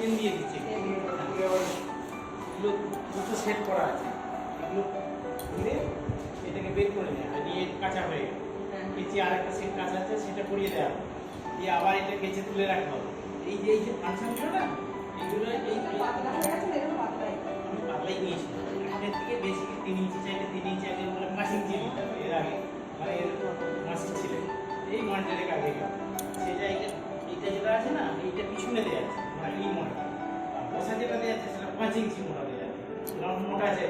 Chain দিয়ে দিচ্ছে। এগুলো দুটো সেট করা আছে। এগুলো ঘুরে এটাকে বের করে নেয়। আর নিয়ে কাঁচা হয়ে গেল। কেচে আর একটা সেট কাঁচা আছে সেটা করিয়ে দেওয়া হবে। দিয়ে আবার এটা কেচে তুলে রাখা হবে। এই যে এই যে ফাংশনগুলো না এইগুলো এই পাতলাই? নিয়েছিলাম এখানের থেকে বেশি তিন ইঞ্চি চাইলে তিন ইঞ্চি আগে বলে মাসিং দিয়ে নিতে হবে। এর আগে। মানে এর মাসিং ছিলেন এই মনিটরের আগে গেল পাঁচ মোটা আছে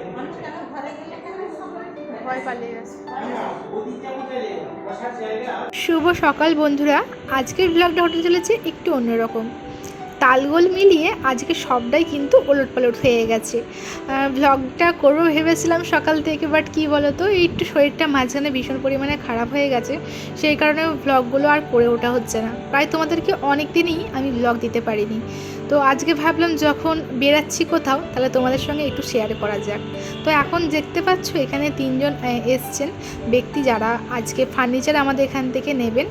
শুভ সকাল বন্ধুরা। আজকের ব্লগটা হতে চলেছে একটু অন্যরকম। তালগোল মিলিয়ে আজকে সবটাই কিন্তু ওলট পালট হয়ে গেছে। ব্লগটা করব ভেবেছিলাম সকাল থেকে বাট কী বলো তো এই একটু শরীরটা মাঝখানে ভীষণ পরিমাণে খারাপ হয়ে গেছে। সেই কারণে ব্লগগুলো আর করে ওঠা হচ্ছে না। প্রায় তোমাদেরকে অনেক দিনই আমি ব্লগ দিতে পারিনি। তো আজকে ভাবলাম যখন বেরাচ্ছি কোথাও, তাহলে তোমাদের সঙ্গে একটু শেয়ার করা যাক। তো এখন দেখতে পাচ্ছ এখানে তিনজন এসছেন। ব্যক্তি যারা আজকে ফার্নিচার আমাদের এখান থেকে নেবেন।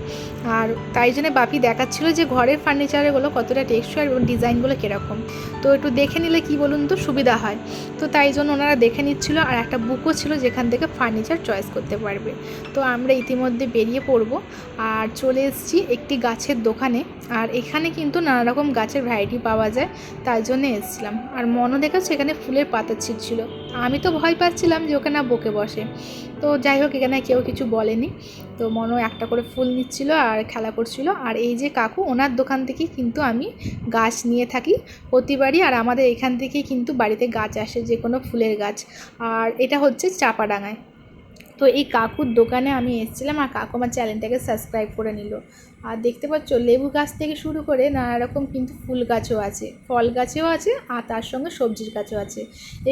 আর তাই জন্য বাপি দেখাচ্ছিল যে ঘরের ফার্নিচারগুলো কতটা টেক্সচার এবং ডিজাইনগুলো কীরকম। তো একটু দেখে নিলে কি বলুন তো? সুবিধা হয়। তো তাই জন্য ওনারা দেখে নিচ্ছিল আর একটা বুকও ছিল যেখান থেকে ফার্নিচার চয়েস করতে পারবে। তো আমরা ইতিমধ্যে বেরিয়ে পড়ব। আর চলে এসেছি একটি গাছের দোকানে। আর এখানে কিন্তু নানা রকম গাছের ভ্যারাইটি পাওয়া যায়, তাই জন্য এসেছিলাম। আর মনও দেখাচ্ছে এখানে ফুলের পাতা ছিটছিল আমি তো ভয় পাচ্ছিলাম যে ওকে না বকে বসে। তো যাই হোক, এখানে কেউ কিছু বলেনি। তো মনও একটা করে ফুল নিচ্ছিল আর খেলা করছিল। আর এই যে কাকু, ওনার দোকান থেকেই কিন্তু আমি গাছ নিয়ে থাকি প্রতিবারই। আর আমাদের এখান থেকেই কিন্তু বাড়িতে গাছ আসে, যে কোনো ফুলের গাছ। আর এটা হচ্ছে চাপাডাঙ্গায়। তো এই কাকুর দোকানে আমি এসেছিলাম আর কাকু আমার চ্যানেলটাকে সাবস্ক্রাইব করে নিল। আর দেখতে পাচ্ছ, লেবু গাছ থেকে শুরু করে নানা রকম কিন্তু ফুল গাছও আছে, ফল গাছেও আছে, আর তার সঙ্গে সবজির গাছও আছে।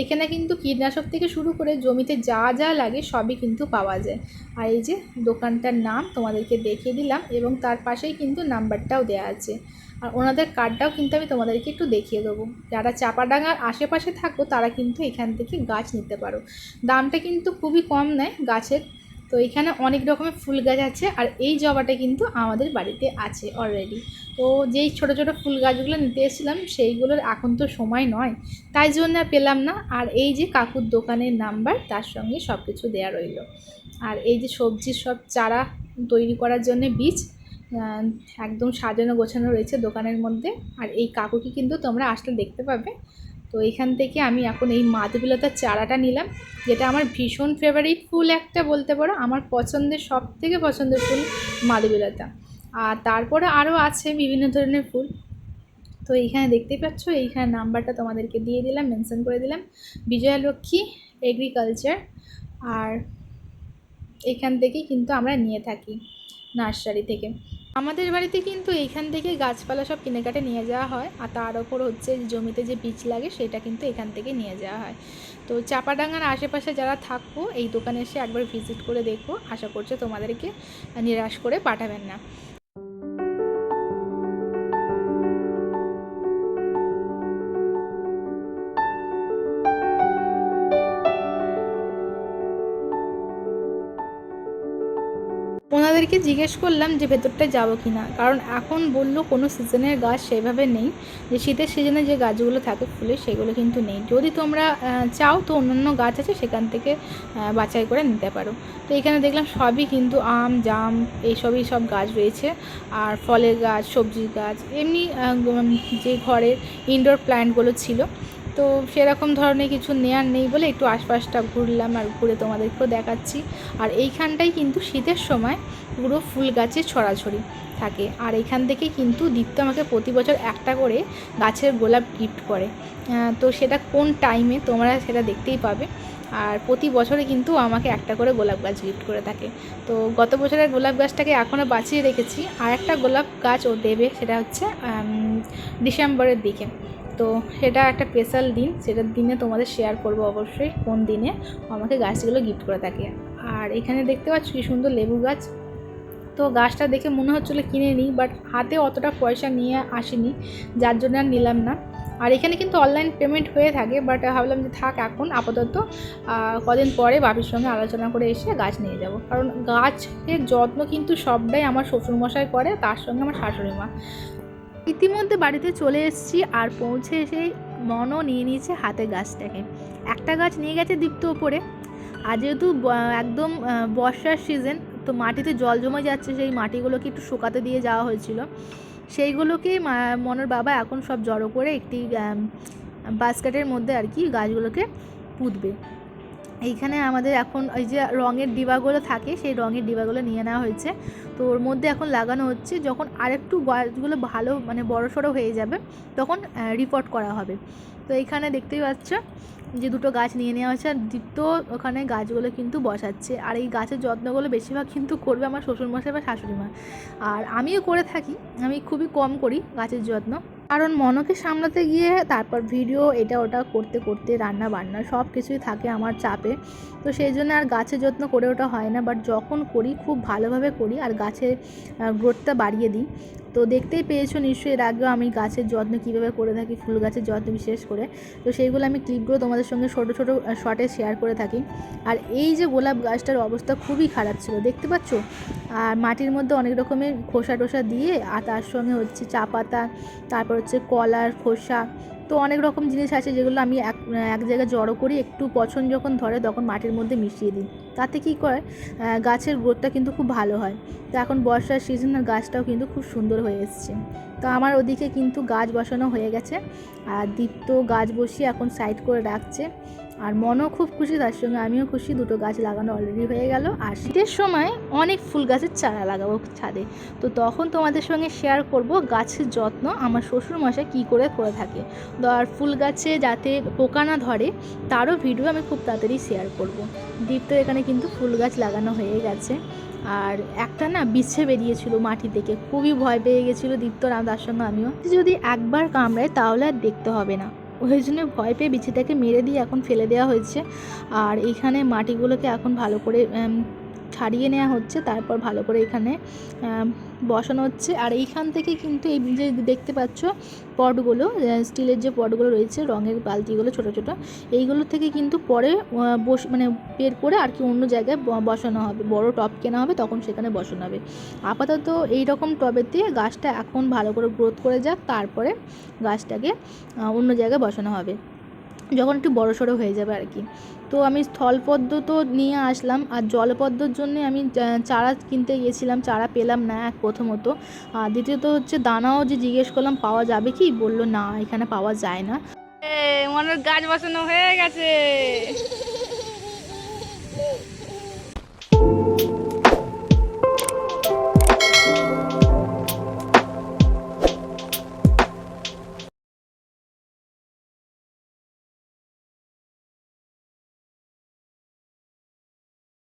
এখানে কিন্তু কীটনাশক থেকে শুরু করে জমিতে যা যা লাগে সবই কিন্তু পাওয়া যায়। আর এই যে দোকানটার নাম তোমাদেরকে দেখিয়ে দিলাম এবং তার পাশেই কিন্তু নাম্বারটাও দেওয়া আছে। আর ওনাদের কার্ডটাও কিন্তু আমি তোমাদেরকে একটু দেখিয়ে দেবো। যারা চাপাডাঙ্গার আশেপাশে থাকো, তারা কিন্তু এখান থেকে গাছ নিতে পারো। দামটা কিন্তু খুবই কম নেয় গাছের। তো এখানে অনেক রকমের ফুল গাছ আছে আর এই জবাটা কিন্তু আমাদের বাড়িতে আছে অলরেডি তো যেই ছোট ছোট ফুল গাছগুলো নিতে এসেছিলাম, সেইগুলোর এখন তো সময় নয়। তাই জন্য আর পেলাম না। আর এই যে কাকুর দোকানের নাম্বার, তার সঙ্গে সব কিছু দেওয়া রইল। আর এই যে সবজির সব চারা তৈরি করার জন্য বীজ একদম সাজানো গোছানো রয়েছে দোকানের মধ্যে। আর এই কাকুকে কিন্তু তোমরা আসলে দেখতে পাবে। তো এখান থেকে আমি এখন এই মাধবীলতার চারাটা নিলাম, যেটা আমার ভীষণ ফেভারিট ফুল একটা বলতে পারো। আমার পছন্দের সব থেকে পছন্দের ফুল মাধবীলতা আর তারপরে আরও আছে বিভিন্ন ধরনের ফুল। তো এইখানে দেখতেই পাচ্ছ, এইখানে নাম্বারটা তোমাদেরকে দিয়ে দিলাম, মেনশন করে দিলাম। বিজয়ালক্ষ্মী এগ্রিকালচার আর এখান থেকেই কিন্তু আমরা নিয়ে থাকি নার্সারি থেকে। আমাদের বাড়িতে কিন্তু এইখান থেকে গাছপালা সব কিনে কাটে নিয়ে যাওয়া হয়, আর তার ওপর হচ্ছে জমিতে যে বীজ লাগে সেটা কিন্তু এখান থেকে নিয়ে যাওয়া হয়। তো চাপাডাঙ্গার আশেপাশে যারা থাকব, এই দোকানে এসে একবার ভিজিট করে দেখব। আশা করছে তোমাদেরকে নিরাশ করে পাঠাবেন না। ওনাদেরকে জিজ্ঞেস করলাম যে ভেতরটা যাব কি না। কারণ এখন বলল কোনো সিজনের গাছ সেভাবে নেই। যে শীতের সিজনে যে গাছগুলো থাকে ফুলের সেগুলো কিন্তু নেই। যদি তোমরা চাও তো অন্যান্য গাছ আছে, সেখান থেকে বাছাই করে নিতে পারো। তো এখানে দেখলাম সবই কিন্তু আম, জাম, এইসবই সব গাছ রয়েছে। আর ফলের গাছ, সবজির গাছ, এমনি যে ঘরের ইনডোর প্ল্যান্টগুলো ছিল তো সেরকম ধরনের কিছু নেয়ার নেই বলে একটু আশপাশটা ঘুরলাম আর ঘুরে তোমাদেরকেও দেখাচ্ছি। আর এইখানটাই কিন্তু শীতের সময় পুরো ফুল গাছে ছড়াছড়ি থাকে। আর এখান থেকে কিন্তু দীপ্ত আমাকে প্রতি বছর একটা করে গাছের গোলাপ গিফট করে। তো সেটা কোন টাইমে তোমরা সেটা দেখতেই পাবে। আর প্রতি বছরে কিন্তু আমাকে একটা করে গোলাপ গাছ গিফট করে থাকে। তো গত বছরের গোলাপ গাছটাকে এখনও বাঁচিয়ে রেখেছি। আর একটা গোলাপ গাছ ও দেবে সেটা হচ্ছে ডিসেম্বরের দিকে। তো সেটা একটা স্পেশাল দিন সেটার দিনে তোমাদের শেয়ার করব অবশ্যই, কোন দিনে আমাকে গাছগুলো গিফট করে থাকে। আর এখানে দেখতে পাচ্ছ কি সুন্দর লেবু গাছ। তো গাছটা দেখে মনে হচ্ছিল কিনে নিই বাট হাতে অতটা পয়সা নিয়ে আসিনি, যার জন্য আর নিলাম না। আর এখানে কিন্তু অনলাইন পেমেন্ট হয়ে থাকে বাট ভাবলাম যে থাক এখন, আপাতত কদিন পরে বাপির সঙ্গে আলোচনা করে এসে গাছ নিয়ে যাব। কারণ গাছের যত্ন কিন্তু সবটাই আমার শ্বশুরমশাই করে, তার সঙ্গে আমার শাশুড়ি মা ইতিমধ্যে বাড়িতে চলে এসেছি আর পৌঁছে এসে মনও নিয়ে নিয়েছে হাতে গাছটাকে। একটা গাছ নিয়ে গেছে দীপ্ত ওপরে। আর যেহেতু একদম বর্ষার সিজন তো মাটিতে জল জমে যাচ্ছে, সেই মাটিগুলোকে একটু শুকাতে দিয়ে যাওয়া হয়েছিল। সেইগুলোকেই মা- মনের বাবা এখন সব জড়ো করে একটি বাস্কেটের মধ্যে আর কি গাছগুলোকে পুঁতবে। এইখানে আমাদের এখন ওই যে রঙের ডিবাগুলো থাকে, সেই রঙের ডিবাগুলো নিয়ে নেওয়া হয়েছে। তো ওর মধ্যে এখন লাগানো হচ্ছে, যখন আরেকটু গাছগুলো ভালো মানে বড় সড়ো হয়ে যাবে, তখন রিপোর্ট করা হবে। তো এইখানে দেখতেই পাচ্ছ যে দুটো গাছ নিয়ে নেওয়া হয়েছে, আর দ্বিতীয় ওখানে গাছগুলো কিন্তু বসাচ্ছে। আর এই গাছের যত্নগুলো বেশিরভাগ কিন্তু করবে আমার শ্বশুরমশাই বা শাশুড়ি মা আর আমিও করে থাকি, আমি খুবই কম করি গাছের যত্ন। কারণ মনকে সামলাতে গিয়ে তারপর ভিডিও এটা ওটা করতে করতে রান্না বান্না সব কিছুই থাকে আমার চাপে। তো সেই জন্য আর গাছের যত্ন করে ওটা হয় না। বাট যখন করি, খুব ভালোভাবে করি আর গাছের গ্রোথটা বাড়িয়ে দিই। তো দেখতেই পেয়েছ নিশ্চয়ই এর আগেও আমি গাছের যত্ন কীভাবে করে থাকি, ফুল গাছের যত্ন বিশেষ করে। তো সেইগুলো আমি ক্লিপগুলো তোমাদের সঙ্গে ছোটো ছোটো শর্টে শেয়ার করে থাকি। আর এই যে গোলাপ গাছটার অবস্থা খুবই খারাপ ছিল, দেখতে পাচ্ছ? আর মাটির মধ্যে অনেক রকমের খোসা টোসা দিয়ে, আর তার সঙ্গে হচ্ছে চা পাতা, তারপর হচ্ছে কলার খোসা তো অনেক রকম জিনিস আছে যেগুলো আমি এক এক জায়গায় জড়ো করি, একটু পছন যখন ধরে তখন মাটির মধ্যে মিশিয়ে দিই। তাতে কী করে? গাছের গ্রোথটা কিন্তু খুব ভালো হয়। তো এখন বর্ষার সিজন গাছটাও কিন্তু খুব সুন্দর হয়ে এসছে। তো আমার ওদিকে কিন্তু গাছ বসানো হয়ে গেছে। আর দীপ্ত গাছ বসিয়ে এখন সাইড করে রাখছে। আর মনও খুব খুশি, তার সঙ্গে আমিও খুশি, দুটো গাছ লাগানো অলরেডি হয়ে গেল। আর শীতের সময় অনেক ফুল গাছের চারা লাগাবো ছাদে। তো তখন তোমাদের সঙ্গে শেয়ার করব গাছের যত্ন, আমার শ্বশুর মশাই কী করে করে থাকে। আর ফুল গাছে যাতে পোকা না ধরে, তারও ভিডিও আমি খুব তাড়াতাড়ি শেয়ার করব। দীপ্ত, এখানে কিন্তু ফুল গাছ লাগানো হয়ে গেছে। আর একটা না বিছে বেরিয়েছিল মাটি থেকে, খুবই ভয় পেয়ে গেছিল দীপ্ত রাম তার সঙ্গে আমিও। যদি একবার কামড়ায়, তাহলে আর দেখতে হবে না। ওই জন্য ভয় পেয়ে বিছিটাকে মেরে দিয়ে এখন ফেলে দেওয়া হয়েছে। আর এইখানে মাটিগুলোকে এখন ভালো করে ছাড়িয়ে নেওয়া হচ্ছে, তারপর ভালো করে এখানে বসানো হচ্ছে। আর এইখান থেকে কিন্তু এই যে দেখতে পাচ্ছ পটগুলো স্টিলের যে পটগুলো রয়েছে, রঙের বালতিগুলো ছোট ছোট, এইগুলো থেকে কিন্তু পরে বস মানে বের করে আর কি অন্য জায়গায় বসানো হবে। বড় টব কেনা হবে, তখন সেখানে বসানো হবে। আপাতত এই রকম টবেতে গাছটা এখন ভালো করে গ্রোথ করে যাক, তারপরে গাছটাকে অন্য জায়গায় বসানো হবে। যখন একটু বড় সড়ো হয়ে যাবে আর কি। তো আমি স্থলপদ্ম তো নিয়ে আসলাম আর জলপদ্মর জন্যে আমি চারা কিনতে গিয়েছিলাম, চারা পেলাম না এক প্রথমত। আর দ্বিতীয়ত হচ্ছে দানাও যে জিজ্ঞেস করলাম, পাওয়া যাবে কি? বলল না, এখানে পাওয়া যায় না। গাছ বসানো হয়ে গেছে।